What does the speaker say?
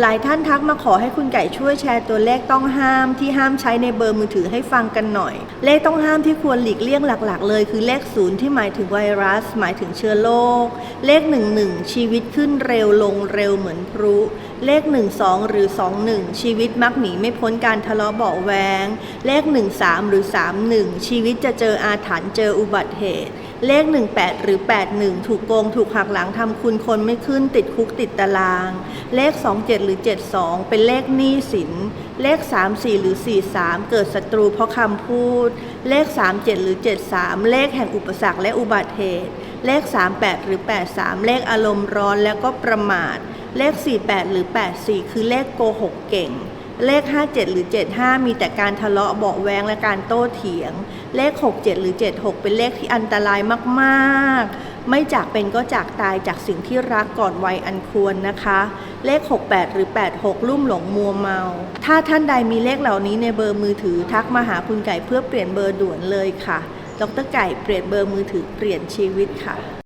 หลายท่านทักมาขอให้คุณไก่ช่วยแชร์ตัวเลขต้องห้ามที่ห้ามใช้ในเบอร์มือถือให้ฟังกันหน่อย เลขต้องห้ามที่ควรหลีกเลี่ยงหลักๆ เลย คือเลขศูนย์ที่หมายถึงไวรัส หมายถึงเชื้อโรคเลข 11 ชีวิตขึ้นเร็วลงเร็วเหมือนพลุเลข 12 หรือ 21 ชีวิตมักหนีไม่พ้นการทะเลาะเบาแวง เลข 13 หรือ 31 ชีวิตจะเจออาถรรพ์เจออุบัติเหตุ เลข 18 หรือ 81 ถูกโกงถูกหักหลังทำคุณคนไม่ขึ้นติดคุกติดตาราง เลข 27 หรือ 72 เป็นเลขหนี้สิน เลข 34 หรือ 43 เกิดศัตรูเพราะคำพูด เลข 37 หรือ 73 เลขแห่งอุปสรรคและอุบัติเหตุ เลข 38 หรือ 83 เลขอารมณ์ร้อนแล้วก็ประมาท เลข 48 หรือ 84 คือเลขโกหกเก่ง เลข 57 หรือ 75 มีแต่การทะเลาะเบาแวงและการโต้เถียง เลข 67 หรือ 76 เป็นเลขที่อันตรายมากๆ ไม่จากเป็นก็จากตายจากสิ่งที่รักก่อนวัยอันควรนะคะ เลข 68 หรือ 86 ลุ่มหลงมัวเมา ถ้าท่านใดมีเลขเหล่านี้ในเบอร์มือถือทักมาหาคุณไก่เพื่อเปลี่ยนเบอร์ด่วนเลยค่ะ ดรไก่เปลี่ยนเบอร์มือถือเปลี่ยนชีวิตค่ะ